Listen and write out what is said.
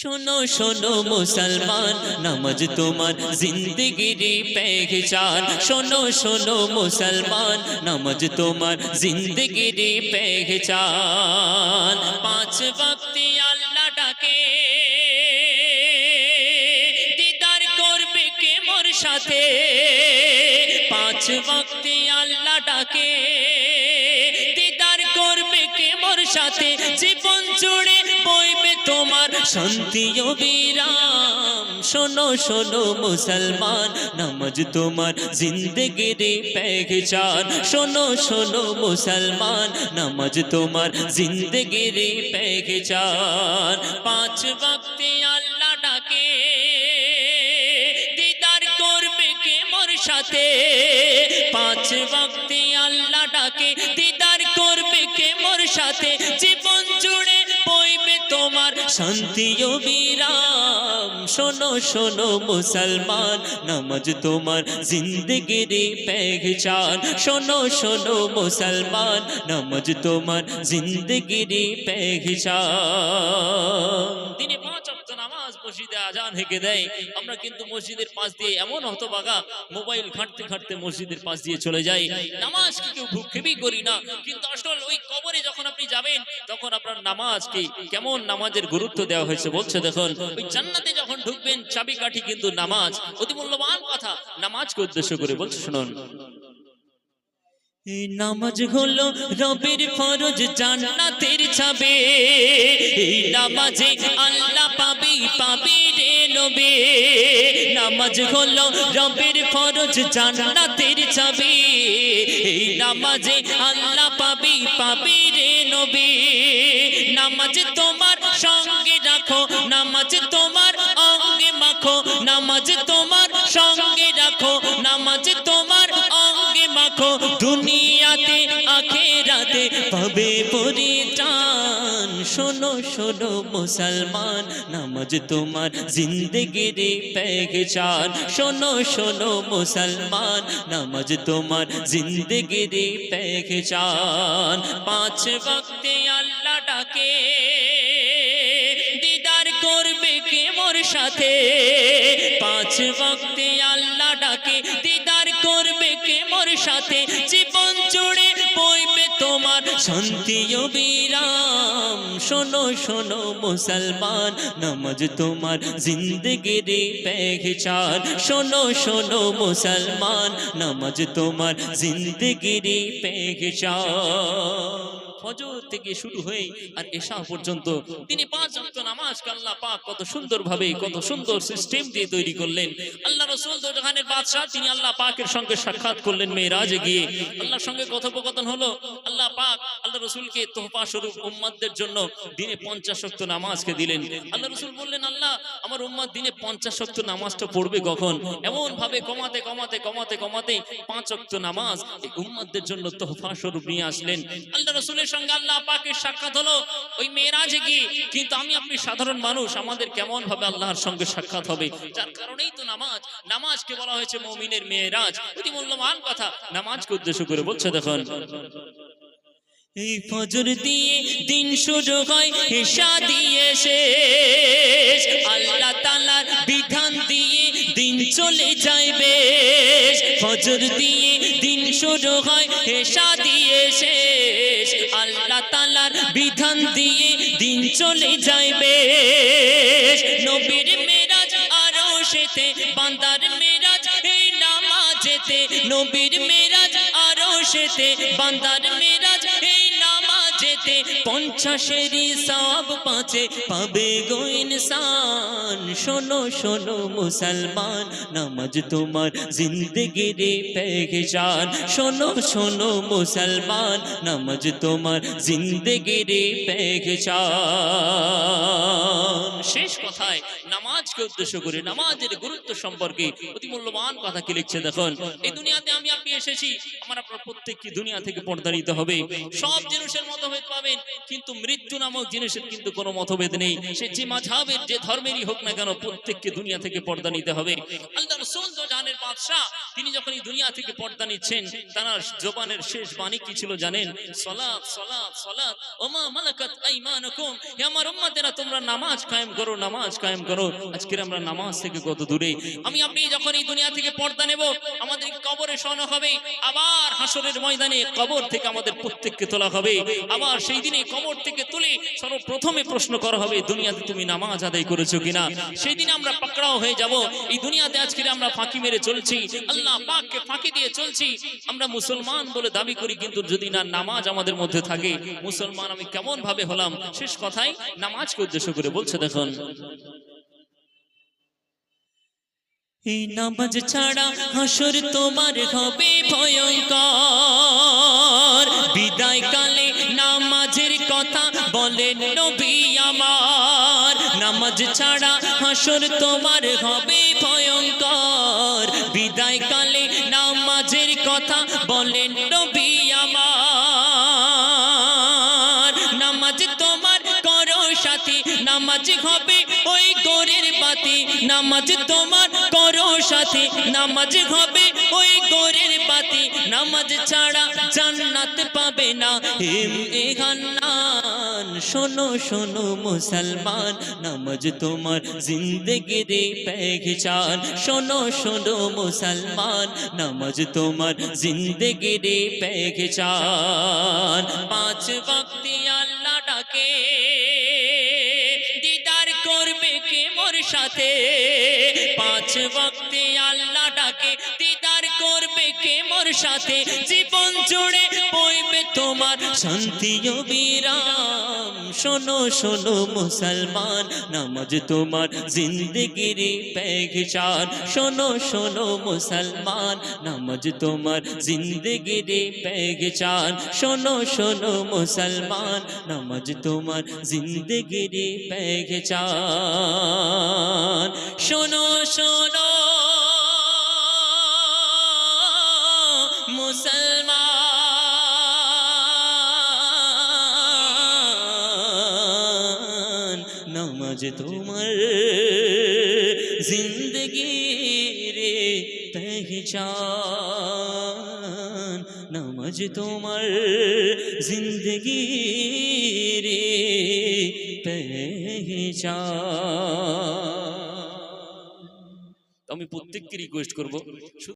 শোনো শোনো মুসলমান, নামাজ তোমার জিন্দগির পেহচান। শোনো শোনো মুসলমান, নামাজ তোমার জিন্দগির পেহচান। পাঁচ ভক্তি আল্লাহ ডাকে, দিদার করবে কে মোর সাথে? পাঁচ ভক্তি আল্লাহ ডাকে, দিদার করবে কে মোর সাথে? জীবন জুড়ে বইবে তোমার শান্তি ও বিরাম। শোনো শোনো মুসলমান, নামাজ তোমার জিন্দগির পেহচান। শোনো শোনো মুসলমান, নামাজ তোমার জিন্দগির পেহচান। পাঁচ ভক্তি আল্লাহ ডাকে, দিদার করবে কে মোর সাথে? পাঁচ ভক্তি আল্লাহ ডাকে, দিদার করবে কে মোর সাথে? শান্তি ও বিরাম। শোনো শোনো মুসলমান, নামাজ তোমার জিন্দগির পেহচান। শোনো শোনো মুসলমান, নামাজ তোমার জিন্দগির পেহচান। দিনে পাঁচ অক্ত নামাজ মসজিদে আজান হেঁকে দেয়। আমরা কিন্তু মসজিদের পাশ দিয়ে এমন হতবাগা, মোবাইল ঘাঁটতে ঘাঁটতে মসজিদের পাশ দিয়ে চলে যাই। নামাজকে কেউ ভূক্ষেপই করি না, কিন্তু আসল ওই যখন আপনি যাবেন, তখন আপনার নামাজকে কেমন নামাজের গুরুত্ব দেওয়া হয়েছে বলছে দেখুন, ওই জান্নাতে যখন ঢুকবেন, চাবিকাঠি কিন্তু নামাজ, অতি মূল্যবান কথা, নামাজকে উদ্দেশ্য করে বলছে, শুনুন। এই নামাজ হলো রবের ফরজ জান্নাতের ছাবে এই নামাজে আল্লাহ পাবে পাবে রে নবে। নামাজ হলো রবের ফরজ জান্নাতের ছাবে। এই নামাজে আল্লাহ পাবি পাবি রে নবে। নামাজ তোমার সঙ্গে রাখো, নামাজ তোমার অঙ্গে মাখো। নামাজ তোমার সঙ্গে রাখো, নামাজ তোমার অঙ্গে মাখো। দুনিয়াতে, আখেরাতে পাবে পরিত্রাণ শোনো শোনো মুসলমান, নামাজ তোমার জিন্দগির পেহচান। শোনো শোনো মুসলমান, নামাজ তোমার জিন্দগির পেহচান। পাঁচ ভক্তি আল্লাহ ডাকে, দিদার করবে কে মোর সাথে? পাঁচ ভক্তি আল্লাহ ডাকে, দিদার করবে কে মোর সাথে? জীবন তোমার শান্তি বিরাম। শোনো শোনো মুসলমান, নামাজ তোমার জিন্দগির পেহচান। শোনো শোনো মুসলমান, নামাজ তোমার জিন্দগির পেহচান। ফজর থেকে শুরু হয়ে আর এশা পর্যন্ত। তিনি পাঁচ অক্ত নামাজ আল্লাহ পাক কত সুন্দর ভাবে কত সুন্দর সিস্টেম দিয়ে তৈরি করলেন। আল্লাহ রসুল জাহানের বাদশাহ, তিনি আল্লাহ পাকের সঙ্গে সাক্ষাৎ করলেন মেয়েরাজে গিয়ে। আল্লাহর সঙ্গে কথোপকথন হলো, আল্লাহ পাক আল্লাহ রসুলকে তোহফা স্বরূপ উম্মাদদের জন্য দিনে পঞ্চাশ অক্ত নামাজকে দিলেন। আল্লাহ রসুল বললেন, আল্লাহ, আমার উম্মাদ দিনে পঞ্চাশ অক্ত নামাজটা পড়বে কখন? এমন ভাবে কমাতে কমাতে কমাতে কমাতে পাঁচ অক্ত নামাজ এই উম্মাদদের জন্য তোহফা স্বরূপ নিয়ে আসলেন। আল্লাহ রসুলের সঙ্গে আল্লাহ পাকের সাক্ষাৎ হলো। ওই মেয়েরাজে গিয়ে কিন্তু আমি আপনি সাধারণ মানুষ, আমাদের কেমন ভাবে আল্লাহর সঙ্গে সাক্ষাৎ হবে? যার কারণেই তো নামাজ। নামাজকে বলা হয়েছে মমিনের মেয়েরাজ। অতি কথা। নামাজকে উদ্দেশ্য করে বলছে, দেখুন। এই ফজর দিয়ে দিন হয় দিয়ে আল্লাহ তালার বিধান দিয়ে দিন চলে যায় বেশ। ফজর দিয়ে দিন শুরু হয় হেসা দিয়ে শেষ। আল্লাহ তালার বিধান দিয়ে দিন চলে যাইবে নবীর মেরাজ আরও সেতে বান্দার মেরাজ, এই নামাজেতে। নবীর মেরাজ আরও সেতে বান্দার মেরাজ নামাজেতে পঞ্চাশেরই সব পাঁচে পাবে গো ইনসান। শোনো শোনো মুসলমান, নামাজ তোমার জিন্দগির পেহচান শোনো শোনো মুসলমান, নামাজ তোমার জিন্দগির পেহচান শেষ কথায় নামাজকে উদ্দেশ্য করে, নামাজের গুরুত্ব সম্পর্কে অতি মূল্যবান কথা কি লিখছে দেখুন? এই দুনিয়াতে আমি, আপনি এসেছি, আমার আপনার প্রত্যেককে দুনিয়া থেকে পর্দা নিতে হবে। সব জিনিসের মতভেদ পাবেন, কিন্তু মৃত্যু নামক জিনিসের কিন্তু কোনো মতভেদ নেই। সে যে মাঝাবের, যে ধর্মেরই হোক না কেন, প্রত্যেককে দুনিয়া থেকে পর্দা নিতে হবে। আল্লাহ রসুল বাদশাহ, তিনি যখন এই দুনিয়া থেকে পর্দা নিচ্ছেন, তার জবানের শেষ বাণী কি ছিল জানেন? সলাৎ সলাৎ সলাৎ, ওমা মালাকাত আইমানুকুম, হে আমার উম্মতেরা, তোমরা নামাজ কায়েম করো, নামাজ কায়েম করো। আজকের আমরা নামাজ থেকে কত দূরে? আমি, আপনি যখন এই দুনিয়া থেকে পর্দা নেব, আমাদের কবরে শোনা হবে, আবার হাসরের ময়দানে কবর থেকে আমাদের প্রত্যেককে তোলা হবে। আবার সেই দিনে কবর থেকে তুলে সর্বপ্রথমে প্রশ্ন করা হবে দুনিয়াতে তুমি নামাজ আদায় করেছ কিনা? সেই দিনে আমরা পাকড়াও হয়ে যাব। এই দুনিয়াতে আজকে আমরা ফাঁকি মেরে চলছি, আল্লাহ পাককে ফাঁকি দিয়ে চলছি, আমরা মুসলমান বলে দাবি করি, কিন্তু যদি না নামাজ আমাদের মধ্যে থাকে, মুসলমান আমি কেমন ভাবে হলাম? শেষ কথায় নামাজকে উদ্দেশ্য করে বলছে, দেখুন। এই নামাজ ছাড়া হাসর তোমার হবে ভয়ঙ্কর। বিদায় কালে নামাজের কথা বলেন নবী আমার। নামাজ ছাড়া হাসর তোমার হবে ভয়ঙ্কর। বিদায় কালে নামাজের কথা বলেন নবী আমার। নামাজ তোমার করো সাথী, নামাজ হবে ওই গোরের বাতি। নামাজ তোমার করো সাথী, নামাজ হবে ওই গোরের বাতি। নামাজ ছাড়া জান্নাত পাবে না। হিম এ গান্নান শোনো শোনো মুসলমান, নামাজ তোমার জিন্দগির পেহচান। শোনো শোনো মুসলমান, নামাজ তোমার জিন্দগির পেহচান। পাঁচ ভক্তি সাথে। পাঁচ ভক্তি আল্লাহ ডাকে, দিদার করবে কে মোর সাথে? জীবন জুড়ে বইবে তোমার শান্তি ও বিরাম শোনো শোনো মুসলমান, নামাজ তোমার জিন্দগির পেহচান। শোনো শোনো মুসলমান, নামাজ তোমার জিন্দগির পেহচান। শোনো শোনো মুসলমান, নামাজ তোমার জিন্দগির পেহচান। শোনো শোনো নামাজ তোমার জিন্দগি রে পেহচান নামাজ তোমার জিন্দগি রে পেহচান আমি প্রত্যেককে রিকোয়েস্ট করব।